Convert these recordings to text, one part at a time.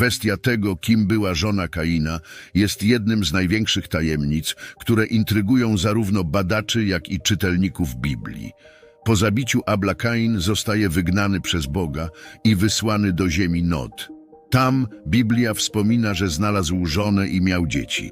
Kwestia tego, kim była żona Kaina, jest jednym z największych tajemnic, które intrygują zarówno badaczy, jak i czytelników Biblii. Po zabiciu Abla Kain zostaje wygnany przez Boga i wysłany do ziemi Nod. Tam Biblia wspomina, że znalazł żonę i miał dzieci.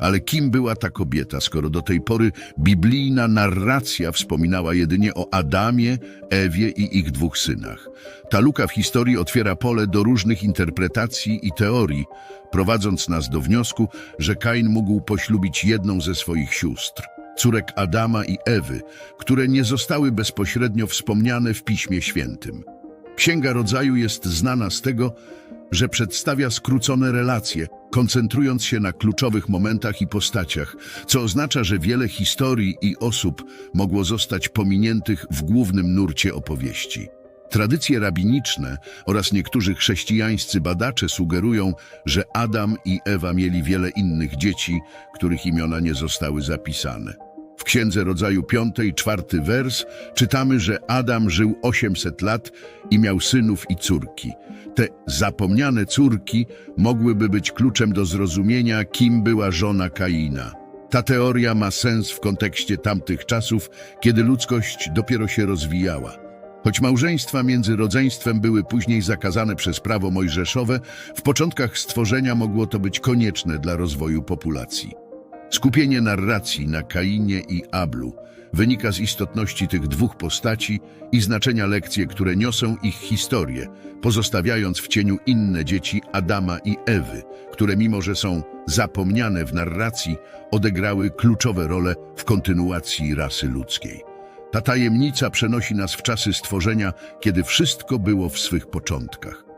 Ale kim była ta kobieta, skoro do tej pory biblijna narracja wspominała jedynie o Adamie, Ewie i ich dwóch synach? Ta luka w historii otwiera pole do różnych interpretacji i teorii, prowadząc nas do wniosku, że Kain mógł poślubić jedną ze swoich sióstr, córek Adama i Ewy, które nie zostały bezpośrednio wspomniane w Piśmie Świętym. Księga Rodzaju jest znana z tego, że przedstawia skrócone relacje, koncentrując się na kluczowych momentach i postaciach, co oznacza, że wiele historii i osób mogło zostać pominiętych w głównym nurcie opowieści. Tradycje rabiniczne oraz niektórzy chrześcijańscy badacze sugerują, że Adam i Ewa mieli wiele innych dzieci, których imiona nie zostały zapisane. Księdze Rodzaju 5 i 4 wers czytamy, że Adam żył 800 lat i miał synów i córki. Te zapomniane córki mogłyby być kluczem do zrozumienia, kim była żona Kaina. Ta teoria ma sens w kontekście tamtych czasów, kiedy ludzkość dopiero się rozwijała. Choć małżeństwa między rodzeństwem były później zakazane przez prawo mojżeszowe, w początkach stworzenia mogło to być konieczne dla rozwoju populacji. Skupienie narracji na Kainie i Ablu wynika z istotności tych dwóch postaci i znaczenia lekcje, które niosą ich historię, pozostawiając w cieniu inne dzieci Adama i Ewy, które mimo, że są zapomniane w narracji, odegrały kluczowe role w kontynuacji rasy ludzkiej. Ta tajemnica przenosi nas w czasy stworzenia, kiedy wszystko było w swych początkach.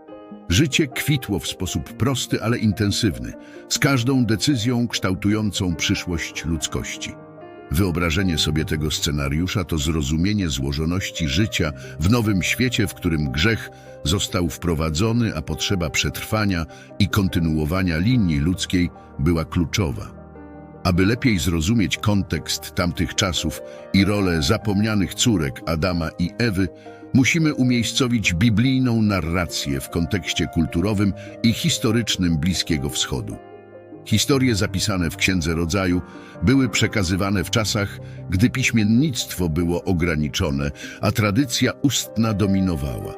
Życie kwitło w sposób prosty, ale intensywny, z każdą decyzją kształtującą przyszłość ludzkości. Wyobrażenie sobie tego scenariusza to zrozumienie złożoności życia w nowym świecie, w którym grzech został wprowadzony, a potrzeba przetrwania i kontynuowania linii ludzkiej była kluczowa. Aby lepiej zrozumieć kontekst tamtych czasów i rolę zapomnianych córek Adama i Ewy, musimy umiejscowić biblijną narrację w kontekście kulturowym i historycznym Bliskiego Wschodu. Historie zapisane w Księdze Rodzaju były przekazywane w czasach, gdy piśmiennictwo było ograniczone, a tradycja ustna dominowała.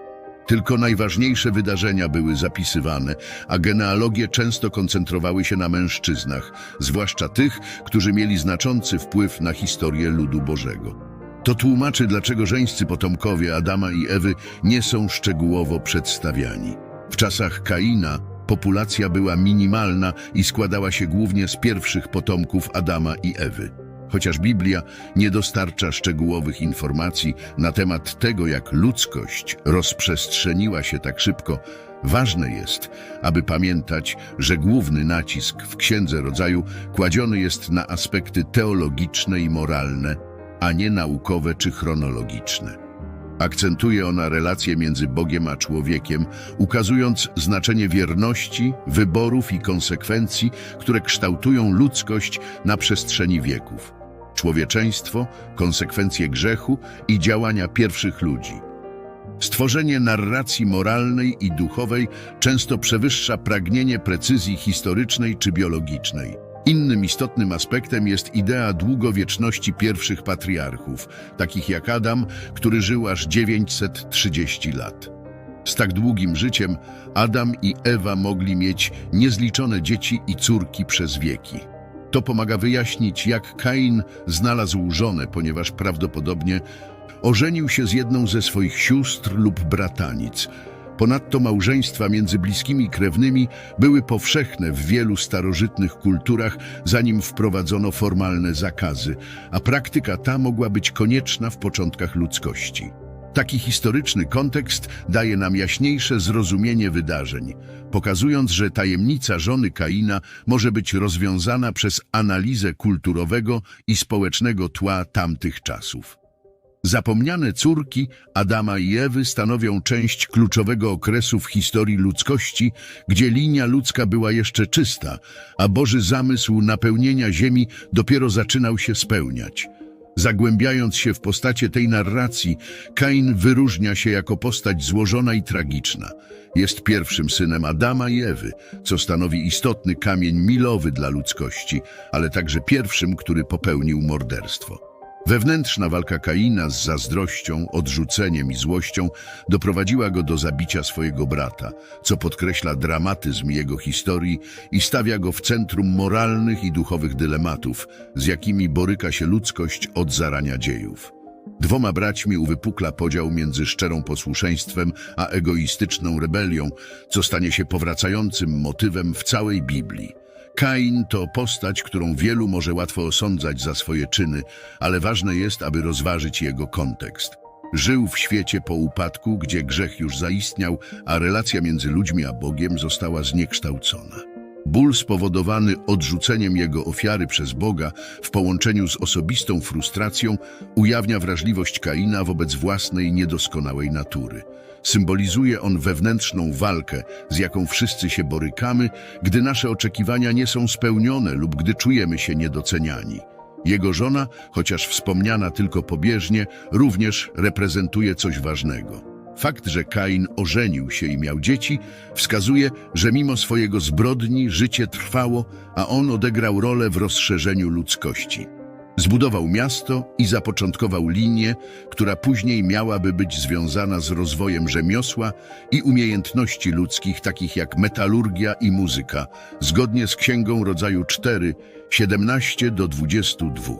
Tylko najważniejsze wydarzenia były zapisywane, a genealogie często koncentrowały się na mężczyznach, zwłaszcza tych, którzy mieli znaczący wpływ na historię ludu Bożego. To tłumaczy, dlaczego żeńscy potomkowie Adama i Ewy nie są szczegółowo przedstawiani. W czasach Kaina populacja była minimalna i składała się głównie z pierwszych potomków Adama i Ewy. Chociaż Biblia nie dostarcza szczegółowych informacji na temat tego, jak ludzkość rozprzestrzeniła się tak szybko, ważne jest, aby pamiętać, że główny nacisk w Księdze Rodzaju kładziony jest na aspekty teologiczne i moralne, a nie naukowe czy chronologiczne. Akcentuje ona relacje między Bogiem a człowiekiem, ukazując znaczenie wierności, wyborów i konsekwencji, które kształtują ludzkość na przestrzeni wieków. Człowieczeństwo, konsekwencje grzechu i działania pierwszych ludzi. Stworzenie narracji moralnej i duchowej często przewyższa pragnienie precyzji historycznej czy biologicznej. Innym istotnym aspektem jest idea długowieczności pierwszych patriarchów, takich jak Adam, który żył aż 930 lat. Z tak długim życiem Adam i Ewa mogli mieć niezliczone dzieci i córki przez wieki. To pomaga wyjaśnić, jak Kain znalazł żonę, ponieważ prawdopodobnie ożenił się z jedną ze swoich sióstr lub bratanic. Ponadto małżeństwa między bliskimi krewnymi były powszechne w wielu starożytnych kulturach, zanim wprowadzono formalne zakazy, a praktyka ta mogła być konieczna w początkach ludzkości. Taki historyczny kontekst daje nam jaśniejsze zrozumienie wydarzeń, pokazując, że tajemnica żony Kaina może być rozwiązana przez analizę kulturowego i społecznego tła tamtych czasów. Zapomniane córki Adama i Ewy stanowią część kluczowego okresu w historii ludzkości, gdzie linia ludzka była jeszcze czysta, a Boży zamysł napełnienia ziemi dopiero zaczynał się spełniać. Zagłębiając się w postacie tej narracji, Kain wyróżnia się jako postać złożona i tragiczna. Jest pierwszym synem Adama i Ewy, co stanowi istotny kamień milowy dla ludzkości, ale także pierwszym, który popełnił morderstwo. Wewnętrzna walka Kaina z zazdrością, odrzuceniem i złością doprowadziła go do zabicia swojego brata, co podkreśla dramatyzm jego historii i stawia go w centrum moralnych i duchowych dylematów, z jakimi boryka się ludzkość od zarania dziejów. Dwoma braćmi uwypukla podział między szczerą posłuszeństwem a egoistyczną rebelią, co stanie się powracającym motywem w całej Biblii. Kain to postać, którą wielu może łatwo osądzać za swoje czyny, ale ważne jest, aby rozważyć jego kontekst. Żył w świecie po upadku, gdzie grzech już zaistniał, a relacja między ludźmi a Bogiem została zniekształcona. Ból spowodowany odrzuceniem jego ofiary przez Boga w połączeniu z osobistą frustracją ujawnia wrażliwość Kaina wobec własnej niedoskonałej natury. Symbolizuje on wewnętrzną walkę, z jaką wszyscy się borykamy, gdy nasze oczekiwania nie są spełnione lub gdy czujemy się niedoceniani. Jego żona, chociaż wspomniana tylko pobieżnie, również reprezentuje coś ważnego. Fakt, że Kain ożenił się i miał dzieci, wskazuje, że mimo swojego zbrodni życie trwało, a on odegrał rolę w rozszerzeniu ludzkości. Zbudował miasto i zapoczątkował linię, która później miałaby być związana z rozwojem rzemiosła i umiejętności ludzkich, takich jak metalurgia i muzyka, zgodnie z Księgą Rodzaju 4, 17 do 22.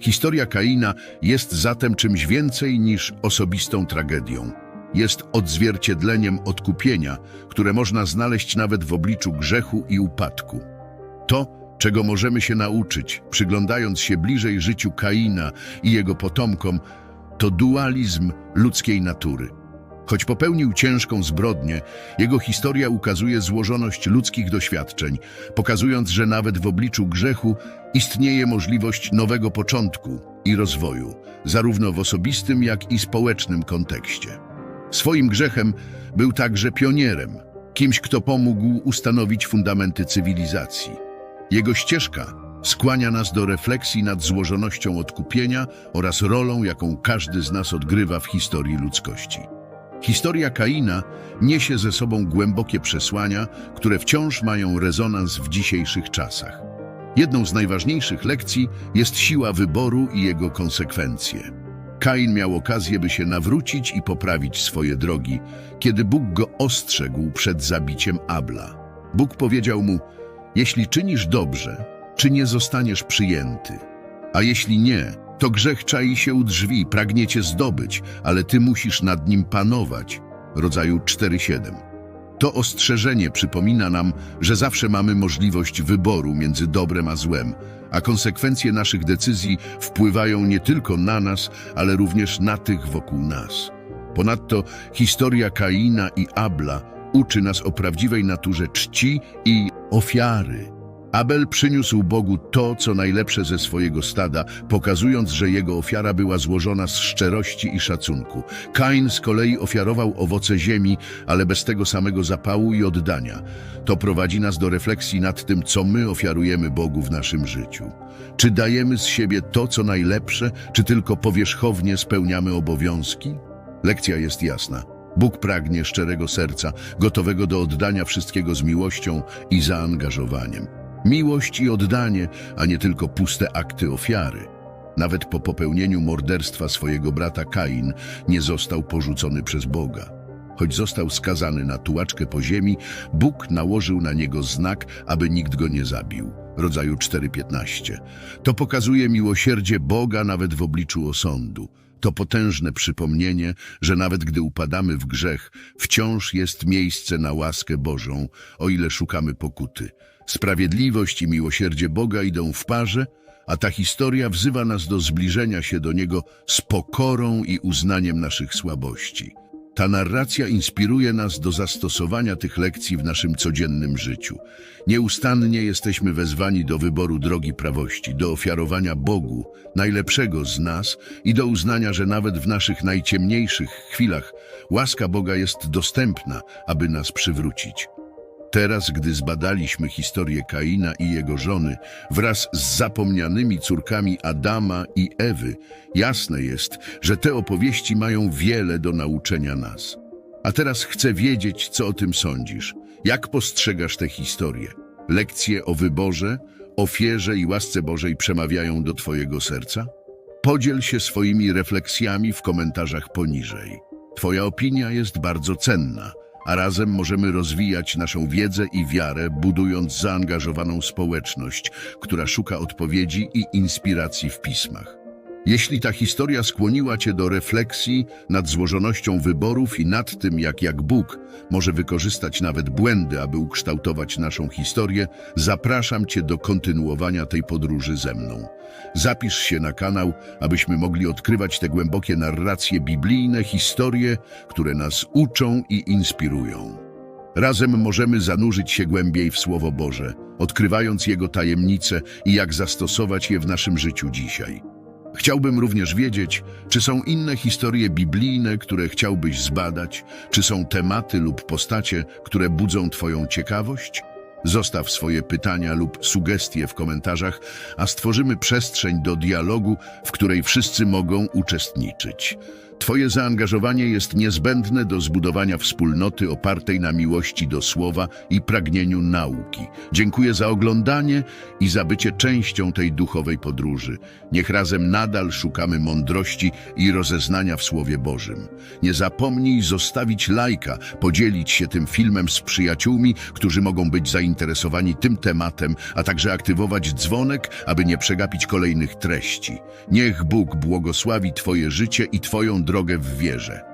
Historia Kaina jest zatem czymś więcej niż osobistą tragedią. Jest odzwierciedleniem odkupienia, które można znaleźć nawet w obliczu grzechu i upadku. To, czego możemy się nauczyć, przyglądając się bliżej życiu Kaina i jego potomkom, to dualizm ludzkiej natury. Choć popełnił ciężką zbrodnię, jego historia ukazuje złożoność ludzkich doświadczeń, pokazując, że nawet w obliczu grzechu istnieje możliwość nowego początku i rozwoju, zarówno w osobistym, jak i społecznym kontekście. Swoim grzechem był także pionierem, kimś, kto pomógł ustanowić fundamenty cywilizacji. Jego ścieżka skłania nas do refleksji nad złożonością odkupienia oraz rolą, jaką każdy z nas odgrywa w historii ludzkości. Historia Kaina niesie ze sobą głębokie przesłania, które wciąż mają rezonans w dzisiejszych czasach. Jedną z najważniejszych lekcji jest siła wyboru i jego konsekwencje. Kain miał okazję, by się nawrócić i poprawić swoje drogi, kiedy Bóg go ostrzegł przed zabiciem Abla. Bóg powiedział mu, jeśli czynisz dobrze, czy nie zostaniesz przyjęty? A jeśli nie, to grzech czai się u drzwi, pragnie cię zdobyć, ale ty musisz nad nim panować. Rodzaju 4.7. To ostrzeżenie przypomina nam, że zawsze mamy możliwość wyboru między dobrem a złem, a konsekwencje naszych decyzji wpływają nie tylko na nas, ale również na tych wokół nas. Ponadto historia Kaina i Abla uczy nas o prawdziwej naturze czci i ofiary. Abel przyniósł Bogu to, co najlepsze ze swojego stada, pokazując, że jego ofiara była złożona z szczerości i szacunku. Kain z kolei ofiarował owoce ziemi, ale bez tego samego zapału i oddania. To prowadzi nas do refleksji nad tym, co my ofiarujemy Bogu w naszym życiu. Czy dajemy z siebie to, co najlepsze, czy tylko powierzchownie spełniamy obowiązki? Lekcja jest jasna. Bóg pragnie szczerego serca, gotowego do oddania wszystkiego z miłością i zaangażowaniem. Miłość i oddanie, a nie tylko puste akty ofiary. Nawet po popełnieniu morderstwa swojego brata Kain nie został porzucony przez Boga. Choć został skazany na tułaczkę po ziemi, Bóg nałożył na niego znak, aby nikt go nie zabił. Rodzaju 4.15. To pokazuje miłosierdzie Boga nawet w obliczu osądu. To potężne przypomnienie, że nawet gdy upadamy w grzech, wciąż jest miejsce na łaskę Bożą, o ile szukamy pokuty. Sprawiedliwość i miłosierdzie Boga idą w parze, a ta historia wzywa nas do zbliżenia się do Niego z pokorą i uznaniem naszych słabości. Ta narracja inspiruje nas do zastosowania tych lekcji w naszym codziennym życiu. Nieustannie jesteśmy wezwani do wyboru drogi prawości, do ofiarowania Bogu, najlepszego z nas i do uznania, że nawet w naszych najciemniejszych chwilach łaska Boga jest dostępna, aby nas przywrócić. Teraz, gdy zbadaliśmy historię Kaina i jego żony wraz z zapomnianymi córkami Adama i Ewy, jasne jest, że te opowieści mają wiele do nauczenia nas. A teraz chcę wiedzieć, co o tym sądzisz. Jak postrzegasz tę historię? Lekcje o wyborze, ofierze i łasce Bożej przemawiają do Twojego serca? Podziel się swoimi refleksjami w komentarzach poniżej. Twoja opinia jest bardzo cenna, a razem możemy rozwijać naszą wiedzę i wiarę, budując zaangażowaną społeczność, która szuka odpowiedzi i inspiracji w pismach. Jeśli ta historia skłoniła Cię do refleksji nad złożonością wyborów i nad tym, jak jak Bóg może wykorzystać nawet błędy, aby ukształtować naszą historię, zapraszam Cię do kontynuowania tej podróży ze mną. Zapisz się na kanał, abyśmy mogli odkrywać te głębokie narracje biblijne, historie, które nas uczą i inspirują. Razem możemy zanurzyć się głębiej w Słowo Boże, odkrywając Jego tajemnice i jak zastosować je w naszym życiu dzisiaj. Chciałbym również wiedzieć, czy są inne historie biblijne, które chciałbyś zbadać, czy są tematy lub postacie, które budzą Twoją ciekawość? Zostaw swoje pytania lub sugestie w komentarzach, a stworzymy przestrzeń do dialogu, w której wszyscy mogą uczestniczyć. Twoje zaangażowanie jest niezbędne do zbudowania wspólnoty opartej na miłości do słowa i pragnieniu nauki. Dziękuję za oglądanie i za bycie częścią tej duchowej podróży. Niech razem nadal szukamy mądrości i rozeznania w Słowie Bożym. Nie zapomnij zostawić lajka, podzielić się tym filmem z przyjaciółmi, którzy mogą być zainteresowani tym tematem, a także aktywować dzwonek, aby nie przegapić kolejnych treści. Niech Bóg błogosławi Twoje życie i Twoją drogę w wierze.